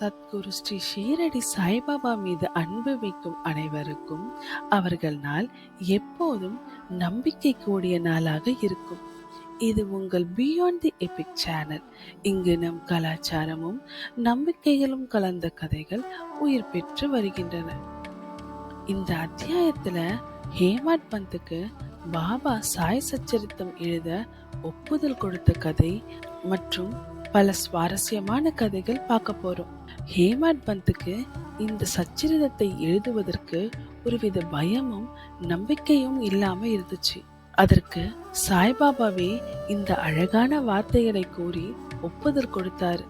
சத்குரு ஸ்ரீ ஷீரடி சாய்பாபா மீது அன்பு வைக்கும் அனைவருக்கும் அவர்கள் நாள் எப்போதும் நம்பிக்கை கூடிய நாளாக இருக்கும். இது உங்கள் பியாண்ட் தி எபிக் சேனல் இங்கு நம் கலாச்சாரமும் நம்பிக்கைகளும் கலந்த கதைகள் உயிர் பெற்று வருகின்றன. இந்த அத்தியாயத்தில் ஹேமாட் பந்துக்கு பாபா சாய் சச்சரித்தம் எழுத ஒப்புதல் கொடுத்த கதை மற்றும் பல சுவாரஸ்யமான கதைகள் பார்க்க போறோம். ஹேமாட் பந்துக்கு இந்த சச்சரிதத்தை எழுதுவதற்கு ஒருவித பயமும் நம்பிக்கையும் இல்லாம இருந்துச்சு. அதற்கு சாய்பாபாவே இந்த அழகான வார்த்தைகளை கூறி ஒப்புதல் கொடுத்தாரு.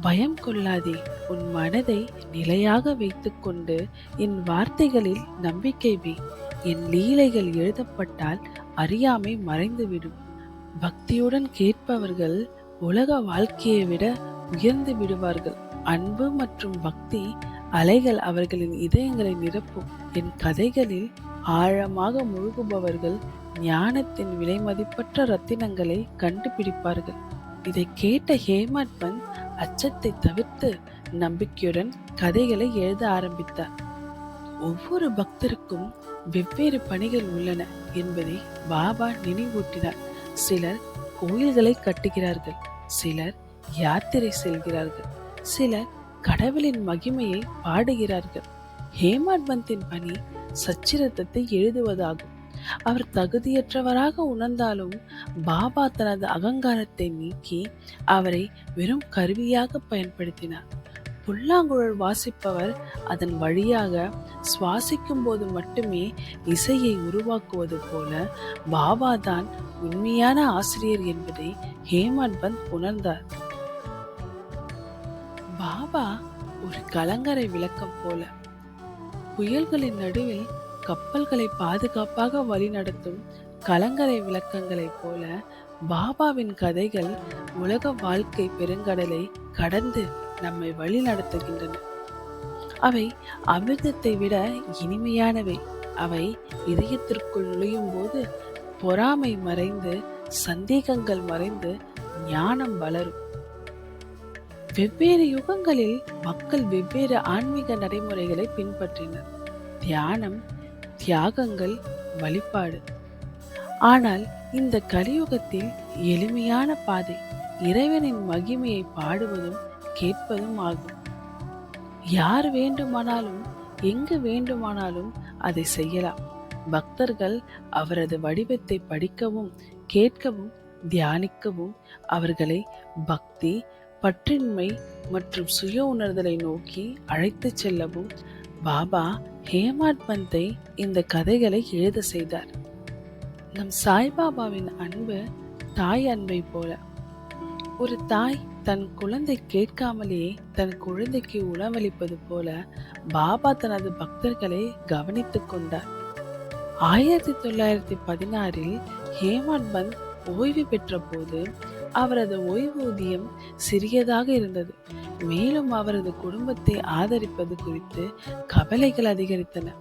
பயம் கொள்ளாதே உன் மனதை நிலையாக வைத்துக்கொண்டு என் வார்த்தைகளில் நம்பிக்கை வை. என் லீலைகள் எழுதப்பட்டால் அறியாமை மறைந்துவிடும். பக்தியுடன் கேட்பவர்கள் உலக வாழ்க்கையை விட உயர்ந்து விடுவார்கள். அன்பு மற்றும் பக்தி அலைகள் அவர்களின் இதயங்களை நிரப்பும். என் கதைகளில் ஆழமாக முழுகுபவர்கள் ஞானத்தின் விலைமதிப்பற்ற ரத்தினங்களை கண்டுபிடிப்பார்கள். இதை கேட்ட ஹேமட் பந்த் அச்சத்தை தவிர்த்து நம்பிக்கையுடன் கதைகளை எழுத ஆரம்பித்தார். ஒவ்வொரு பக்தருக்கும் வெவ்வேறு பணிகள் உள்ளன என்பதை பாபா நினைவூட்டினார். சிலர் கோயில்களை கட்டுகிறார்கள். சிலர் யாத்திரை செல்கிறார்கள். சிலர் கடவுளின் மகிமையை பாடுகிறார்கள். ஹேமாட்பந்தின் பணி சச்சிரத்தத்தை எழுதுவதாகும். அவர் தகுதியற்றவராக உணர்ந்தாலும் பாபா தனது அகங்காரத்தை நீக்கி அவரை வெறும் கருவியாக பயன்படுத்தினார். புல்லாங்குழல் வாசிப்பவர் அதன் வழியாக சுவாசிக்கும் போது மட்டுமே இசையை உருவாக்குவது போல பாபா தான் உண்மையான ஆசிரியர் என்பதை ஹேமந்த் பந்த் உணர்ந்தார். பாபா ஒரு கலங்கரை விளக்கம் போல புயல்களின் நடுவில் கப்பல்களை பாதுகாப்பாக வழிநடத்தும் கலங்கரை விளக்கங்களைப் போல பாபாவின் கதைகள் உலக வாழ்க்கை பெருங்கடலை கடந்து நம்மை வழி நடத்துகின்றன. அவை அமிர்தத்தை விட இனிமையானவை. அவை இதயத்திற்குள் நுழையும் போது பொறாமை மறைந்து சந்தேகங்கள் மறைந்து ஞானம் வளரும். வெவ்வேறு யுகங்களில் மக்கள் வெவ்வேறு ஆன்மீக நடைமுறைகளை பின்பற்றினர். தியானம் தியாகங்கள் வழிபாடு. ஆனால் இந்த கலியுகத்தில் எளிமையான பாதை இறைவனின் மகிமையை பாடுவதும் கேட்பதும் ஆகும். யார் வேண்டுமானாலும் எங்கு வேண்டுமானாலும் அதை செய்யலாம். பக்தர்கள் அவரது வடிவத்தை படிக்கவும் கேட்கவும் தியானிக்கவும் அவர்களை பக்தி பற்றின்மை மற்றும் சுய உணர்தலை நோக்கி அழைத்துச் செல்லவும் பாபா ஹேமாட் பந்தை இந்த கதைகளை எழுத செய்தார். நம் சாய்பாபாவின் அன்பு தாய் அன்பை போல. ஒரு தாய் தன் குழந்தை கேட்காமலே தன் குழந்தைக்கு உணவளிப்பது போல பாபா தனது பக்தர்களை கவனித்துக் கொண்டார். ஆயிரத்தி தொள்ளாயிரத்தி பதினாறில் ஹேமந்த் பந்த் ஓய்வு பெற்ற போது அவரது ஓய்வூதியம் சிறியதாக இருந்தது. மேலும் அவரது குடும்பத்தை ஆதரிப்பது குறித்து கவலைகள் அதிகரித்தன.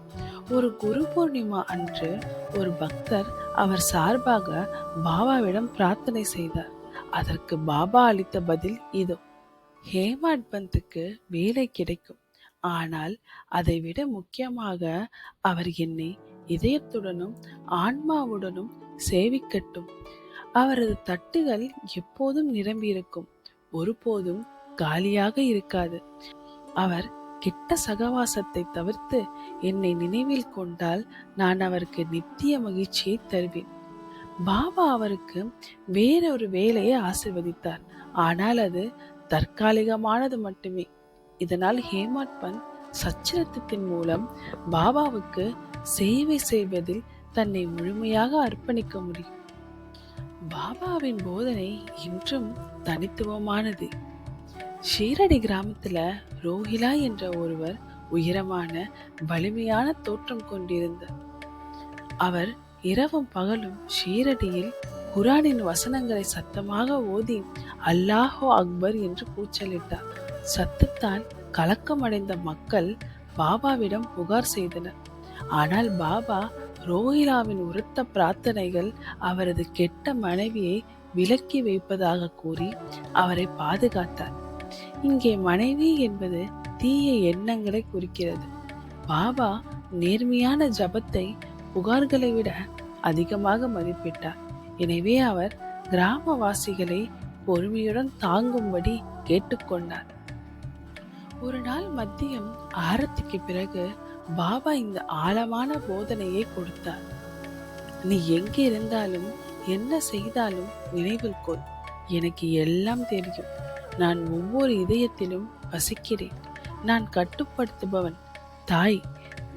ஒரு குரு பூர்ணிமா அன்று ஒரு பக்தர் அவர் சார்பாக பாபாவிடம் பிரார்த்தனை செய்தார். அதற்கு பாபா அளித்த பதில் இதோ. ஹேமாட் பந்துக்கு வேலை கிடைக்கும். ஆனால் அதை விட முக்கியமாக அவர் என்னை இதயத்துடனும் ஆன்மாவுடனும் சேவிக்கட்டும். அவரது தட்டுகள் எப்போதும் நிரம்பியிருக்கும். ஒருபோதும் காலியாக இருக்காது. அவர் கெட்ட சகவாசத்தை தவிர்த்து என்னை நினைவில் கொண்டால் நான் அவருக்கு நித்திய மகிழ்ச்சியை தருவேன். பாபா அவருக்கு வேறொரு வேலையை ஆசிர்வதித்தார். ஆனால் அது தற்காலிகமானது மட்டுமே. இதனால் ஹேமட் பந்த் மூலம் பாபாவுக்கு சேவை செய்வதில் தன்னை முழுமையாக அர்ப்பணிக்க முடியும். பாபாவின் போதனை இன்றும் தனித்துவமானது. ஷீரடி கிராமத்துல ரோஹிலா என்ற ஒருவர் உயரமான வலிமையான தோற்றம் கொண்டிருந்தார். அவர் இரவும் பகலும் ஷீரடியில் குரானின் வசனங்களை சத்தமாக ஓதி அல்லாஹோ அக்பர் என்று கூச்சலிட்டார். சத்தத்தால் கலக்கமடைந்த மக்கள் பாபாவிடம் புகார் செய்தனர். ஆனால் பாபா ரோஹிலாவின் உரத்த பிரார்த்தனைகள் அவரது கெட்ட மனைவியை விலக்கி வைப்பதாக கூறி அவரை பாதுகாத்தார். இங்கே மனைவி என்பது தீய எண்ணங்களை குறிக்கிறது. பாபா நேர்மையான ஜபத்தை புகார்களை விட அதிகமாக மதிப்பிட்டார். எனவே அவர் கிராமவாசிகளை பொறுமையுடன் தாங்கும்படி கேட்டுக்கொண்டார் ஒரு நாள் மதியம் ஆரத்திக்கு பிறகு பாபா இந்த ஆழமான போதனையை கொடுத்தார். நீ எங்கே இருந்தாலும் என்ன செய்தாலும் நினைவில் கொள். எனக்கு எல்லாம் தெரியும். நான் ஒவ்வொரு இதயத்திலும் வசிக்கிறேன். நான் கட்டுப்படுத்துபவன் தாய்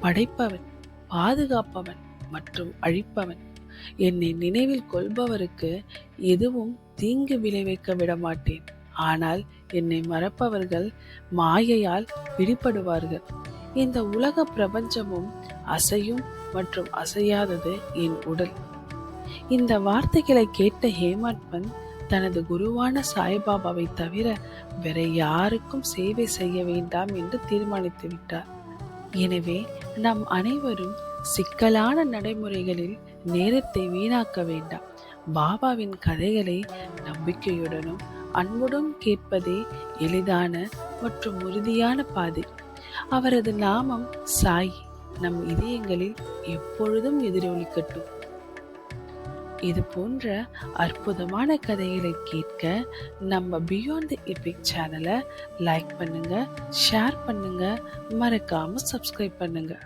படைப்பவன் பாதுகாப்பவன் மற்றும் அழிப்பவன். என்னை நினைவில் கொள்பவருக்கு எதுவும் தீங்கு விளைவிக்க விட மாட்டேன் ஆனால் என்னை மறப்பவர்கள் மாயையால் பிடிபடுவார்கள். இந்த உலக பிரபஞ்சமும் அசையும் மற்றும் அசையாதது என் உடல். இந்த வார்த்தைகளை கேட்ட ஹேமந்த் தனது குருவான சாய்பாபாவை தவிர வேற யாருக்கும் சேவை செய்ய வேண்டாம் என்று தீர்மானித்து விட்டார். எனவே நம் அனைவரும் சிக்கலான நடைமுறைகளில் நேரத்தை வீணாக்க வேண்டாம். பாபாவின் கதைகளை நம்பிக்கையுடனும் அன்புடன் கேட்பதே எளிதான மற்றும் உறுதியான பாதை. அவரது நாமம் சாய். நம் இதயங்களில் எப்பொழுதும் எதிரொலிக்கட்டும். இது போன்ற அற்புதமான கதைகளை கேட்க நம்ம பியாண்ட் தி எபிக் சேனலை லைக் பண்ணுங்கள் ஷேர் பண்ணுங்கள் மறக்காமல் சப்ஸ்கிரைப் பண்ணுங்கள்